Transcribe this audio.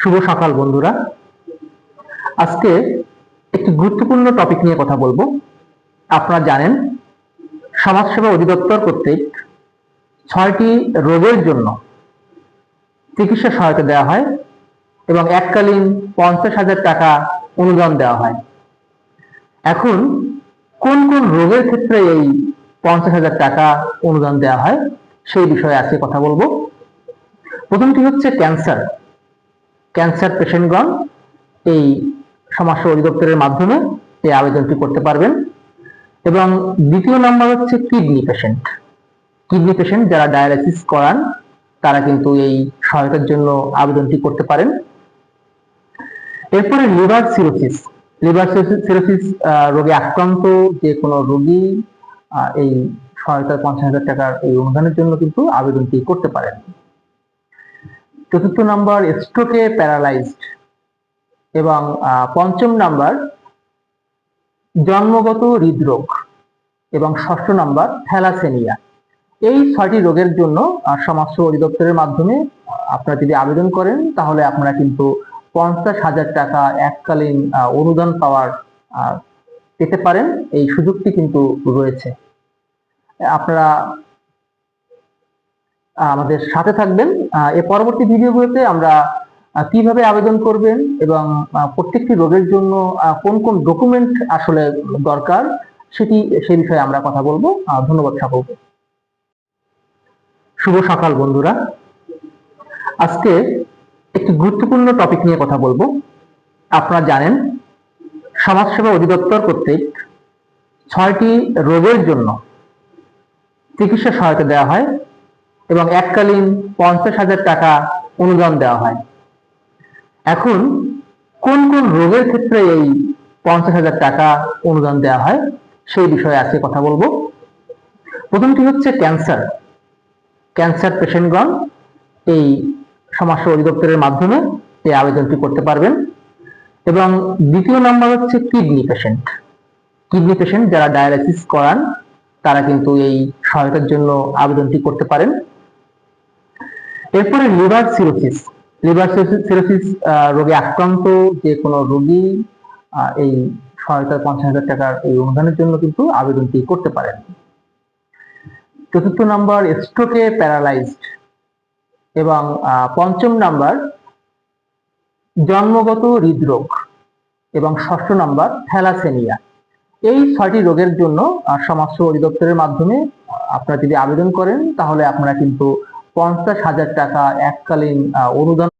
শুভ সকাল বন্ধুরা। আজকে একটি গুরুত্বপূর্ণ টপিক নিয়ে কথা বলব। আপনারা জানেন, সমাজসেবা অধিদপ্তর কর্তৃক ছয়টি রোগের জন্য চিকিৎসা সহায়তা দেওয়া হয় এবং এককালীন পঞ্চাশ হাজার টাকা অনুদান দেওয়া হয়। এখন কোন কোন রোগের ক্ষেত্রে এই পঞ্চাশ হাজার টাকা অনুদান দেওয়া হয় সেই বিষয়ে আজকে কথা বলব। প্রথমটি হচ্ছে ক্যান্সার। ক্যান্সার পেশেন্টগণ এই সমাজসেবা অধিদপ্তরের মাধ্যমে এই আবেদনটি করতে পারবেন। এবং দ্বিতীয় নাম্বার হচ্ছে কিডনি পেশেন্ট। কিডনি পেশেন্ট যারা ডায়ালাইসিস করান, তারা কিন্তু এই সহায়তার জন্য আবেদনটি করতে পারেন। এরপরে লিভার সিরোসিস। লিভার সিরোসিস রোগে আক্রান্ত যে কোনো রোগী এই সহায়তার পঞ্চাশ হাজার টাকার এই অনুদানের জন্য কিন্তু আবেদনটি করতে পারেন। চতুর্থ নাম্বার স্ট্রোকে প্যারালাইজড এবং পঞ্চম নাম্বার জন্মগত হৃদরোগ এবং ষষ্ঠ নাম্বার থ্যালাসেমিয়া। এই ছয়টি রোগের জন্য সমাজসেবা অধিদপ্তরের মাধ্যমে, আপনারা যদি আবেদন করেন, তাহলে আপনারা কিন্তু পঞ্চাশ হাজার টাকা এককালীন অনুদান পাওয়ার পেতে পারেন। এই সুযোগটি কিন্তু রয়েছে। আপনারা আমাদের সাথে থাকবেন। এর পরবর্তী ভিডিওগুলোতে আমরা কীভাবে আবেদন করবেন এবং প্রত্যেকটি রোগের জন্য কোন কোন ডকুমেন্ট আসলে দরকার, সেটি সেই বিষয়ে আমরা কথা বলব। ধন্যবাদ সকলকে। শুভ সকাল বন্ধুরা। আজকে একটি গুরুত্বপূর্ণ টপিক নিয়ে কথা বলব। আপনারা জানেন, সমাজসেবা অধিদপ্তর কর্তৃক ছয়টি রোগের জন্য চিকিৎসা সহায়তা দেওয়া হয়। এবং এককালীন পঞ্চাশ হাজার টাকা অনুদান দেওয়া হয়। এখন কোন কোন রোগের ক্ষেত্রে এই পঞ্চাশ হাজার টাকা অনুদান দেওয়া হয় সেই বিষয়ে আজকে কথা বলব। প্রথমটি হচ্ছে ক্যান্সার। ক্যান্সার পেশেন্টগণ এই সমাজসেবা অধিদপ্তরের মাধ্যমে এই আবেদনটি করতে পারবেন। এবং দ্বিতীয় নাম্বার হচ্ছে কিডনি পেশেন্ট। কিডনি পেশেন্ট যারা ডায়ালাইসিস করান, তারা কিন্তু এই সহায়তার জন্য আবেদনটি করতে পারেন। এরপরে লিভার সিরোসিস লিভার সিরোসিস রোগে আক্রান্ত যে কোনো রোগী এই সহায়তার পঞ্চাশ হাজার টাকার এই অনুদানের জন্য কিন্তু আবেদনটি করতে পারেন। চতুর্থ নাম্বার, স্ট্রোকে প্যারালাইজড এবং পঞ্চম নাম্বার, জন্মগত হৃদরোগ এবং ষষ্ঠ নাম্বার, থ্যালাসেমিয়া। এই ছয়টি রোগের জন্য সমাজসেবা অধিদপ্তরের মাধ্যমে আপনারা যদি আবেদন করেন, তাহলে আপনারা কিন্তু পঞ্চাশ হাজার টাকা এককালীন অনুদান